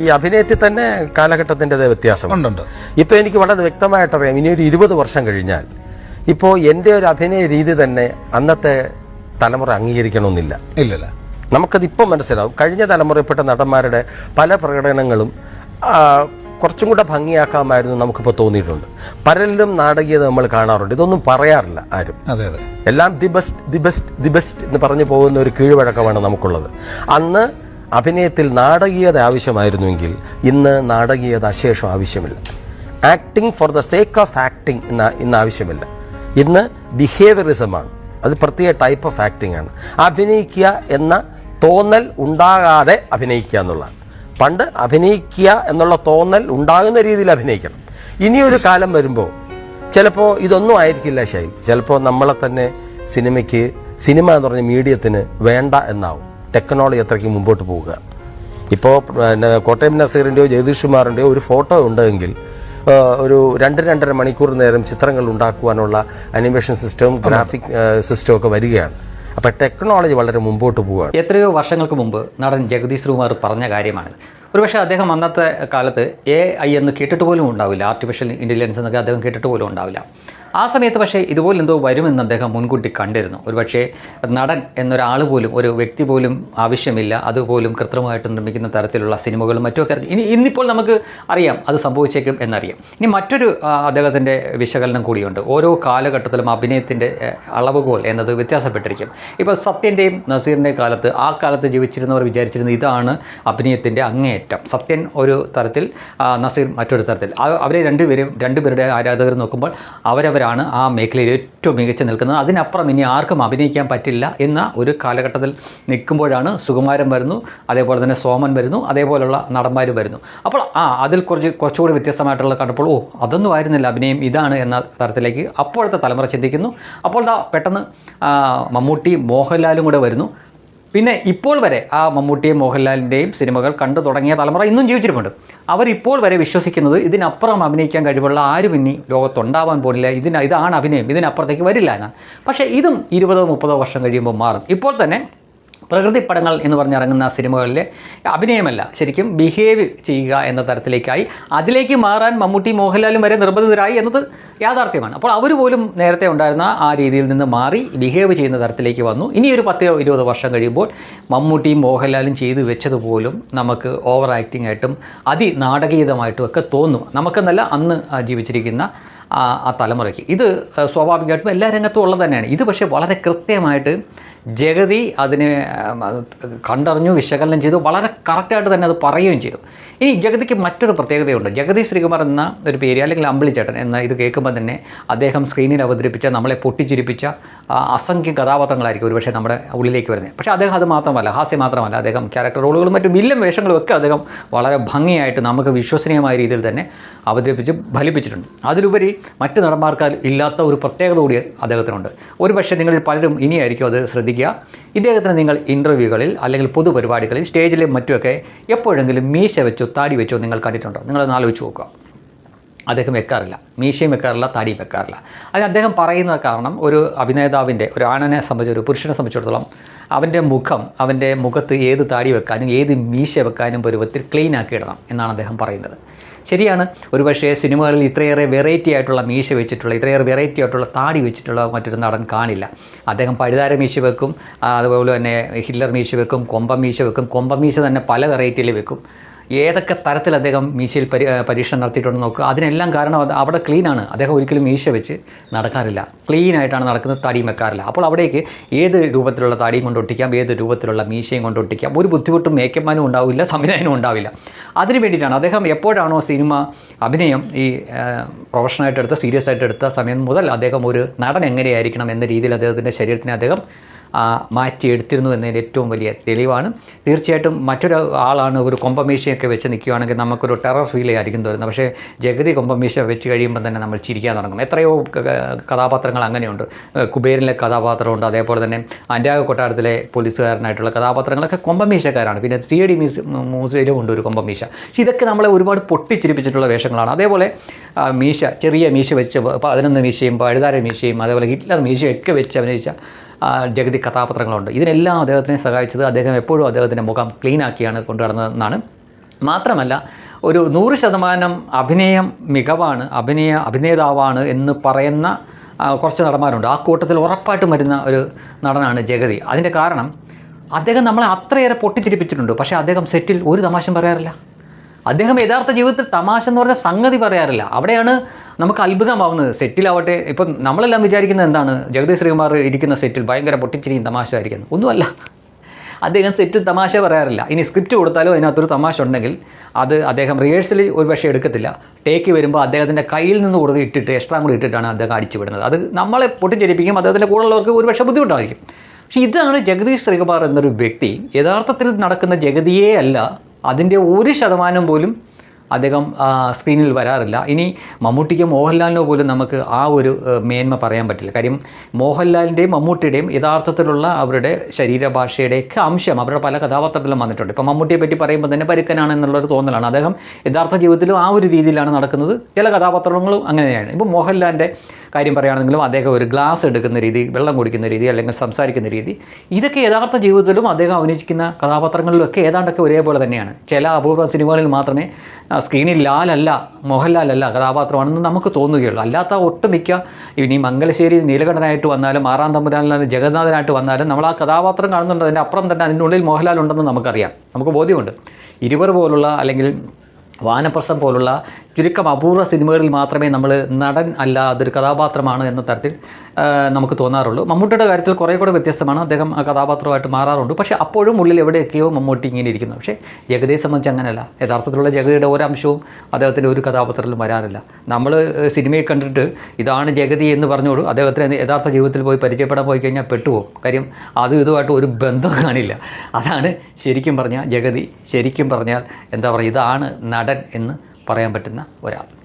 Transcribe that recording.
ഈ അഭിനയത്തിൽ തന്നെ കാലഘട്ടത്തിന്റെതേ വ്യത്യാസം. ഉണ്ടുണ്ട് ഇപ്പോൾ എനിക്ക് വളരെ വ്യക്തമായിട്ട് അറിയാം ഇനി ഒരു ഇരുപത് വർഷം കഴിഞ്ഞാൽ ഇപ്പോൾ എന്റെ ഒരു അഭിനയ രീതി തന്നെ അന്നത്തെ തലമുറ അംഗീകരിക്കണമെന്നില്ല. ഇല്ലല്ല നമുക്കത് ഇപ്പം മനസ്സിലാവും. കഴിഞ്ഞ തലമുറയിൽപ്പെട്ട നടന്മാരുടെ പല പ്രകടനങ്ങളും കുറച്ചും കൂടെ ഭംഗിയാക്കാമായിരുന്നു നമുക്കിപ്പോൾ തോന്നിയിട്ടുണ്ട്. പലരിലും നാടകീയത നമ്മൾ കാണാറുണ്ട്. ഇതൊന്നും പറയാറില്ല ആരും. അതെ അതെ. എല്ലാം the best the best the best എന്ന് പറഞ്ഞു പോകുന്ന ഒരു കീഴ്വഴക്കമാണ് നമുക്കുള്ളത്. അന്ന് അഭിനയത്തിൽ നാടകീയത ആവശ്യമായിരുന്നുവെങ്കിൽ ഇന്ന് നാടകീയത അശേഷം ആവശ്യമില്ല. Acting for the sake of acting ഇന്ന് ഇന്ന് ആവശ്യമില്ല. ഇന്ന് ബിഹേവിയറിസമാണ് അത് പ്രത്യേക ടൈപ്പ് ഓഫ് ആക്ടിംഗ് ആണ്. അഭിനയിക്കുക എന്ന തോന്നൽ ഉണ്ടാകാതെ അഭിനയിക്കുക എന്നുള്ളതാണ്. പണ്ട് അഭിനയിക്കുക എന്നുള്ള തോന്നൽ ഉണ്ടാകുന്ന രീതിയിൽ അഭിനയിക്കണം. ഇനിയൊരു കാലം വരുമ്പോൾ ചിലപ്പോൾ ഇതൊന്നും ആയിരിക്കില്ല ഷൈൻ ചിലപ്പോൾ നമ്മളെ തന്നെ സിനിമയ്ക്ക് സിനിമ എന്ന് പറഞ്ഞ മീഡിയത്തിന് വേണ്ട എന്നാവും. ടെക്നോളജി അത്രയ്ക്ക് മുമ്പോട്ട് പോവുക. ഇപ്പോൾ പിന്നെ കോട്ടയം നസീറിന്റെയോ ജഗദീഷ് കുമാറിന്റെയോ ഒരു ഫോട്ടോ ഉണ്ടെങ്കിൽ ഒരു രണ്ട് രണ്ടര മണിക്കൂർ നേരം ചിത്രങ്ങൾ ഉണ്ടാക്കുവാനുള്ള അനിമേഷൻ സിസ്റ്റവും ഗ്രാഫിക് സിസ്റ്റവും ഒക്കെ വരികയാണ്. അപ്പോൾ ടെക്നോളജി വളരെ മുമ്പോട്ട് പോവുകയാണ്. എത്രയോ വർഷങ്ങൾക്ക് മുമ്പ് നടൻ ജഗദീഷ് കുമാർ പറഞ്ഞ കാര്യമാണ്. ഒരുപക്ഷെ അദ്ദേഹം അന്നത്തെ കാലത്ത് എ ഐ എന്ന് കേട്ടിട്ട് പോലും ഉണ്ടാവില്ല. ആർട്ടിഫിഷ്യൽ ഇന്റലിജൻസ് എന്നൊക്കെ അദ്ദേഹം കേട്ടിട്ട് പോലും ഉണ്ടാവില്ല. ആ സമയത്ത് പക്ഷേ ഇതുപോലെ എന്തോ വരുമെന്ന് അദ്ദേഹം മുൻകൂട്ടി കണ്ടിരുന്നു. ഒരുപക്ഷെ നടൻ എന്നൊരാൾ പോലും ഒരു വ്യക്തി പോലും ആവശ്യമില്ല അതുപോലും കൃത്രിമമായിട്ട് നിർമ്മിക്കുന്ന തരത്തിലുള്ള സിനിമകളും മറ്റുമൊക്കെ. ഇനി ഇന്നിപ്പോൾ നമുക്ക് അറിയാം അത് സംഭവിച്ചേക്കും എന്നറിയാം. ഇനി മറ്റൊരു അദ്ദേഹത്തിന്റെ വിശകലനം കൂടിയുണ്ട്. ഓരോ കാലഘട്ടത്തിലും അഭിനയത്തിന്റെ അളവുകോൽ എന്നത് വ്യത്യാസപ്പെട്ടിരിക്കും. ഇപ്പോൾ സത്യന്റെയും നസീറിന്റെയും കാലത്ത് ആ കാലത്ത് ജീവിച്ചിരുന്നവർ വിചാരിച്ചിരുന്നത് ഇതാണ് അഭിനയത്തിന്റെ അങ്ങേയറ്റം. സത്യൻ ഒരു തരത്തിൽ നസീർ മറ്റൊരു തരത്തിൽ. അവരെ രണ്ടുപേരും രണ്ടുപേരുടെ ആരാധകർ നോക്കുമ്പോൾ അവരവരാണ് ആ മേഖലയിൽ ഏറ്റവും മികച്ച് നിൽക്കുന്നത്. അതിനപ്പുറം ഇനി ആർക്കും അഭിനയിക്കാൻ പറ്റില്ല എന്ന ഒരു കാലഘട്ടത്തിൽ നിൽക്കുമ്പോഴാണ് സുകുമാരൻ വരുന്നു അതേപോലെ തന്നെ സോമൻ വരുന്നു അതേപോലെയുള്ള നടന്മാർ വരുന്നു. അപ്പോൾ ആ അതിൽ കുറച്ച് കുറച്ചുകൂടി വ്യത്യസ്തമായിട്ടുള്ള കണ്ടപ്പോൾ ഓ അതൊന്നും ആയിരുന്നില്ല അഭിനയം ഇതാണ് എന്ന തരത്തിലേക്ക് അപ്പോഴത്തെ തലമുറ ചിന്തിക്കുന്നു. അപ്പോൾ ദാ പെട്ടെന്ന് മമ്മൂട്ടി മോഹൻലാലും കൂടെ വരുന്നു. പിന്നെ ഇപ്പോൾ വരെ ആ മമ്മൂട്ടിയും മോഹൻലാലിന്റെയും സിനിമകൾ കണ്ടു തുടങ്ങിയ തലമുറ ഇന്നും ജീവിച്ചിരിപ്പുണ്ട്. അവരിപ്പോൾ വരെ വിശ്വസിക്കുന്നത് ഇതിനപ്പുറം അഭിനയിക്കാൻ കഴിവുള്ള ആരും ഇനി ലോകത്തുണ്ടാവാൻ പോലില്ല. ഇതിന് ഇതാണ് അഭിനയം. ഇതിനപ്പുറത്തേക്ക് വരില്ല എന്നാണ്. പക്ഷേ ഇതും ഇരുപതോ മുപ്പതോ വർഷം കഴിയുമ്പോൾ മാറും. ഇപ്പോൾ തന്നെ പ്രകൃതി പടങ്ങൾ എന്ന് പറഞ്ഞിറങ്ങുന്ന സിനിമകളിലെ അഭിനയമല്ല. ശരിക്കും ബിഹേവ് ചെയ്യുക എന്ന തരത്തിലേക്കായി. അതിലേക്ക് മാറാൻ മമ്മൂട്ടി മോഹൻലാലും വരെ നിർബന്ധിതരായി എന്നത് യാഥാർത്ഥ്യമാണ്. അപ്പോൾ അവർ പോലും നേരത്തെ ഉണ്ടായിരുന്ന ആ രീതിയിൽ നിന്ന് മാറി ബിഹേവ് ചെയ്യുന്ന തരത്തിലേക്ക് വന്നു. ഇനി ഒരു പത്തോ ഇരുപത് വർഷം കഴിയുമ്പോൾ മമ്മൂട്ടിയും മോഹൻലാലും ചെയ്തു വെച്ചതുപോലും നമുക്ക് ഓവർ ആക്ടിംഗ് ആയിട്ടും അതിനാടകീയതമായിട്ടും ഒക്കെ തോന്നും. നമുക്കെന്നല്ല അന്ന് ജീവിച്ചിരിക്കുന്ന ആ തലമുറയ്ക്ക്. ഇത് സ്വാഭാവികമായിട്ടും എല്ലാ രംഗത്തും ഉള്ളത് തന്നെയാണ്. ഇത് പക്ഷേ വളരെ കൃത്യമായിട്ട് ജഗതി അതിന് കണ്ടറിഞ്ഞു വിശകലനം ചെയ്തു വളരെ കറക്റ്റായിട്ട് തന്നെ അത് പറയുകയും ചെയ്തു. ഇനി ജഗതിക്ക് മറ്റൊരു പ്രത്യേകതയുണ്ട്. ജഗതി ശ്രീകുമാർ എന്ന ഒരു പേര് അല്ലെങ്കിൽ അമ്പിളിച്ചേട്ടൻ എന്ന ഇത് കേൾക്കുമ്പോൾ തന്നെ അദ്ദേഹം സ്ക്രീനിൽ അവതരിപ്പിച്ച നമ്മളെ പൊട്ടിച്ചിരിപ്പിച്ച അസംഖ്യം കഥാപാത്രങ്ങളായിരിക്കും ഒരുപക്ഷെ നമ്മുടെ ഉള്ളിലേക്ക് വരുന്നത്. പക്ഷേ അദ്ദേഹം അത് മാത്രമല്ല ഹാസ്യം മാത്രമല്ല അദ്ദേഹം ക്യാരക്ടർ റോളുകളും മറ്റും വില്ലൻ വേഷങ്ങളും ഒക്കെ അദ്ദേഹം വളരെ ഭംഗിയായിട്ട് നമുക്ക് വിശ്വസനീയമായ രീതിയിൽ തന്നെ അവതരിപ്പിച്ച് ഫലിപ്പിച്ചിട്ടുണ്ട്. അതിലുപരി മറ്റ് നടന്മാർക്കാൽ ഇല്ലാത്ത ഒരു പ്രത്യേകത കൂടി അദ്ദേഹത്തിനുണ്ട്. ഒരു പക്ഷേ നിങ്ങളിൽ പലരും ഇനിയായിരിക്കും അത് ശ്രദ്ധിക്കുക ഇദ്ദേഹത്തിന് നിങ്ങൾ ഇന്റർവ്യൂകളിൽ അല്ലെങ്കിൽ പൊതുപരിപാടികളിൽ സ്റ്റേജിലും മറ്റുമൊക്കെ എപ്പോഴെങ്കിലും മീശ വെച്ചോ താടി വെച്ചോ നിങ്ങൾ കണ്ടിട്ടുണ്ടോ? നിങ്ങളൊന്ന് ആലോചിച്ച് നോക്കുക. അദ്ദേഹം വെക്കാറില്ല. മീശയും വെക്കാറില്ല താടിയും വെക്കാറില്ല. അതിന് അദ്ദേഹം പറയുന്ന കാരണം ഒരു അഭിനേതാവിന്റെ ഒരു ആണനെ സംബന്ധിച്ച് ഒരു പുരുഷനെ സംബന്ധിച്ചിടത്തോളം അവന്റെ മുഖം അവന്റെ മുഖത്ത് ഏത് താടി വെക്കാനും ഏത് മീശ വെക്കാനും പരുവത്തിൽ ക്ലീൻ ആക്കി ഇടണം എന്നാണ് അദ്ദേഹം പറയുന്നത്. ശരിയാണ്. ഒരുപക്ഷേ സിനിമകളിൽ ഇത്രയേറെ വെറൈറ്റി ആയിട്ടുള്ള മീശ വെച്ചിട്ടുള്ള ഇത്രയേറെ വെറൈറ്റി ആയിട്ടുള്ള താടി വെച്ചിട്ടുള്ള മറ്റൊരു നടൻ കാണില്ല. അദ്ദേഹം പഴുതാര മീശ വെക്കും അതുപോലെ തന്നെ ഹിറ്റ്ലർ മീശ വെക്കും കൊമ്പ മീശ വെക്കും. കൊമ്പ മീശ തന്നെ പല വെറൈറ്റിയിൽ വെക്കും. ഏതൊക്കെ തരത്തിൽ അദ്ദേഹം മീശയിൽ പരി പരീക്ഷണം നടത്തിയിട്ടുണ്ടെന്ന് നോക്കുക അതിനെല്ലാം കാരണം അത് അവിടെ ക്ലീനാണ് അദ്ദേഹം ഒരിക്കലും മീശ വെച്ച് നടക്കാറില്ല. ക്ലീനായിട്ടാണ് നടക്കുന്നത് തടിയും വെക്കാറില്ല. അപ്പോൾ അവിടേക്ക് ഏത് രൂപത്തിലുള്ള തടിയും കൊണ്ട് ഒട്ടിക്കാം ഏത് രൂപത്തിലുള്ള മീശയും കൊണ്ട് ഒട്ടിക്കാം? ഒരു ബുദ്ധിമുട്ടും മേക്കപ്പാനും ഉണ്ടാവില്ല സംവിധാനവും ഉണ്ടാവില്ല. അതിന് വേണ്ടിയിട്ടാണ് അദ്ദേഹം എപ്പോഴാണോ സിനിമ അഭിനയം ഈ ആ, പ്രൊഫഷണലായിട്ട് എടുത്ത സീരിയസ് ആയിട്ട് എടുത്ത സമയം മുതൽ അദ്ദേഹം ഒരു നടൻ എങ്ങനെയായിരിക്കണം എന്ന രീതിയിൽ അദ്ദേഹത്തിന്റെ ശരീരത്തിനെ അദ്ദേഹം മാറ്റിയെടുത്തിരുന്നു എന്നതിന്റെ ഏറ്റവും വലിയ തെളിവാണ്. തീർച്ചയായിട്ടും മറ്റൊരു ആളാണ് ഒരു കൊമ്പമീശയൊക്കെ വെച്ച് നിൽക്കുകയാണെങ്കിൽ നമുക്കൊരു ടെറർ ഫീൽ ആയിരിക്കും തോന്നുന്നത്. പക്ഷേ ജഗതി കൊമ്പമീശ വെച്ച് കഴിയുമ്പോൾ തന്നെ നമ്മൾ ചിരിക്കാൻ തുടങ്ങും. എത്രയോ കഥാപാത്രങ്ങൾ അങ്ങനെയുണ്ട്. കുബേരിലെ കഥാപാത്രമുണ്ട്. അതേപോലെ തന്നെ അൻരാഗ കൊട്ടാരത്തിലെ പോലീസുകാരനായിട്ടുള്ള കഥാപാത്രങ്ങളൊക്കെ കൊമ്പമീശക്കാരാണ്. പിന്നെ സി ഡി മ്യൂസ് മ്യൂസിയയിലും ഉണ്ട് ഒരു കൊമ്പമീശ. പക്ഷേ ഇതൊക്കെ നമ്മളെ ഒരുപാട് പൊട്ടിച്ചിരിപ്പിച്ചിട്ടുള്ള വേഷങ്ങളാണ്. അതേപോലെ മീശ ചെറിയ മീശ വെച്ച് പതിനൊന്ന് മീശയും പഴുതാര മീശയും അതേപോലെ ഹിറ്റ്ലർ മീശയും ഒക്കെ വെച്ച് അഭിനയിച്ച ജഗതി കഥാപാത്രങ്ങളുണ്ട്. ഇതിനെല്ലാം അദ്ദേഹത്തിനെ സഹായിച്ചത് അദ്ദേഹം എപ്പോഴും അദ്ദേഹത്തിന്റെ മുഖം ക്ലീൻ ആക്കിയാണ് കൊണ്ടുനടന്നതെന്നാണ് മാത്രമല്ല ഒരു നൂറ് ശതമാനം അഭിനയം മികവാണ് അഭിനയ അഭിനേതാവാണ് എന്ന് പറയുന്ന കുറച്ച് നടന്മാരുണ്ട്. ആ കൂട്ടത്തിൽ ഉറപ്പായിട്ടും വരുന്ന ഒരു നടനാണ് ജഗതി. അതിന്റെ കാരണം അദ്ദേഹം നമ്മളെ അത്രയേറെ പൊട്ടിത്തിരിപ്പിച്ചിട്ടുണ്ട് പക്ഷേ അദ്ദേഹം സെറ്റിൽ ഒരു തമാശം പറയാറില്ല. അദ്ദേഹം യഥാർത്ഥ ജീവിതത്തിൽ തമാശ എന്ന് പറഞ്ഞ സംഗതി പറയാറില്ല. അവിടെയാണ് നമുക്ക് അത്ഭുതമാവുന്നത്. സെറ്റിലാവട്ടെ. ഇപ്പം നമ്മളെല്ലാം വിചാരിക്കുന്നത് എന്താണ്? ജഗദീഷ് ശ്രീകുമാർ ഇരിക്കുന്ന സെറ്റിൽ ഭയങ്കര പൊട്ടിച്ചിരിയും തമാശ ആയിരിക്കുന്നു ഒന്നുമല്ല. അദ്ദേഹം സെറ്റിൽ തമാശ പറയാറില്ല. ഇനി സ്ക്രിപ്റ്റ് കൊടുത്താലോ അതിനകത്തൊരു തമാശ ഉണ്ടെങ്കിൽ അത് അദ്ദേഹം റിഹേഴ്സലിൽ ഒരു പക്ഷേ എടുക്കത്തില്ല. ടേക്ക് വരുമ്പോൾ അദ്ദേഹത്തിന്റെ കയ്യിൽ നിന്ന് കൂടുതൽ ഇട്ടിട്ട് എക്സ്ട്രാ കൂടി ഇട്ടിട്ടാണ് അദ്ദേഹം അടിച്ചു വിടുന്നത്. അത് നമ്മളെ പൊട്ടിച്ചെരിപ്പിക്കും. അദ്ദേഹത്തിന്റെ കൂടെയുള്ളവർക്ക് ഒരു പക്ഷേ ബുദ്ധിമുട്ടായിരിക്കും. പക്ഷേ ഇതാണ് ജഗദീഷ് ശ്രീകുമാർ എന്നൊരു വ്യക്തി യഥാർത്ഥത്തിൽ നടക്കുന്ന ജഗതിയേ അല്ല അതിന്റെ ഒരു ശതമാനം പോലും അദ്ദേഹം സ്ക്രീനിൽ വരാറില്ല. ഇനി മമ്മൂട്ടിക്ക് മോഹൻലാലിനോ പോലും നമുക്ക് ആ ഒരു മേന്മ പറയാൻ പറ്റില്ല. കാര്യം മോഹൻലാലിന്റെയും മമ്മൂട്ടിയുടെയും യഥാർത്ഥത്തിലുള്ള അവരുടെ ശരീരഭാഷയുടെയൊക്കെ അംശം അവരുടെ പല കഥാപാത്രത്തിലും വന്നിട്ടുണ്ട്. ഇപ്പോൾ മമ്മൂട്ടിയെ പറ്റി പറയുമ്പോൾ തന്നെ പരുക്കനാണ് എന്നുള്ളൊരു തോന്നലാണ്. അദ്ദേഹം യഥാർത്ഥ ജീവിതത്തിലും ആ ഒരു രീതിയിലാണ് നടക്കുന്നത്. ചില കഥാപാത്രങ്ങളും അങ്ങനെയാണ്. ഇപ്പോൾ മോഹൻലാലിന്റെ കാര്യം പറയുകയാണെങ്കിലും അദ്ദേഹം ഒരു ഗ്ലാസ് എടുക്കുന്ന രീതി വെള്ളം കുടിക്കുന്ന രീതി അല്ലെങ്കിൽ സംസാരിക്കുന്ന രീതി ഇതൊക്കെ യഥാർത്ഥ ജീവിതത്തിലും അദ്ദേഹം അഭിനയിക്കുന്ന കഥാപാത്രങ്ങളിലൊക്കെ ഏതാണ്ടൊക്കെ ഒരേപോലെ തന്നെയാണ്. ചില അപൂർവ സിനിമകളിൽ മാത്രമേ സ്ക്രീനിൽ ലാലല്ല മോഹൻലാലല്ല കഥാപാത്രമാണെന്ന് നമുക്ക് തോന്നുകയുള്ളൂ. അല്ലാത്ത ഒട്ടുമിക്ക ഇനി മംഗലശ്ശേരി നീലകണ്ഠനായിട്ട് വന്നാലും ആറാം തമ്പുരാനിൽ ജഗന്നാഥനായിട്ട് വന്നാലും നമ്മൾ ആ കഥാപാത്രം കാണുന്നുണ്ട്. അതിന്റെ അപ്പുറം തന്നെ അതിന്റെ ഉള്ളിൽ മോഹൻലാൽ ഉണ്ടെന്ന് നമുക്കറിയാം. നമുക്ക് ബോധ്യമുണ്ട്. ഇരുവർ പോലുള്ള അല്ലെങ്കിൽ വാനപ്രസ്ഥം പോലുള്ള ചുരുക്കം അപൂർവ സിനിമകളിൽ മാത്രമേ നമ്മൾ നടൻ അല്ല അതൊരു കഥാപാത്രമാണ് എന്ന തരത്തിൽ നമുക്ക് തോന്നാറുള്ളൂ. മമ്മൂട്ടിയുടെ കാര്യത്തിൽ കുറേ കൂടെ വ്യത്യസ്തമാണ്. അദ്ദേഹം ആ കഥാപാത്രമായിട്ട് മാറാറുണ്ട്. പക്ഷേ അപ്പോഴും ഉള്ളിൽ എവിടെയൊക്കെയോ മമ്മൂട്ടി ഇങ്ങനെ ഇരിക്കുന്നു. പക്ഷേ ജഗതിയെ സംബന്ധിച്ച് അങ്ങനെയല്ല. യഥാർത്ഥത്തിലുള്ള ജഗതിയുടെ ഒരംശവും അദ്ദേഹത്തിന്റെ ഒരു കഥാപാത്രത്തിലും വരാറില്ല. നമ്മൾ സിനിമയെ കണ്ടിട്ട് ഇതാണ് ജഗതി എന്ന് പറഞ്ഞോളൂ അദ്ദേഹത്തിന് യഥാർത്ഥ ജീവിതത്തിൽ പോയി പരിചയപ്പെടാൻ പോയി കഴിഞ്ഞാൽ പെട്ടുപോകും. കാര്യം അതും ഇതുമായിട്ട് ഒരു ബന്ധം കാണില്ല. അതാണ് ശരിക്കും പറഞ്ഞാൽ ജഗതി. ശരിക്കും പറഞ്ഞാൽ എന്താ പറയുക ഇതാണ് നടൻ എന്ന് പറയാൻ പറ്റുന്ന ഒരാൾ.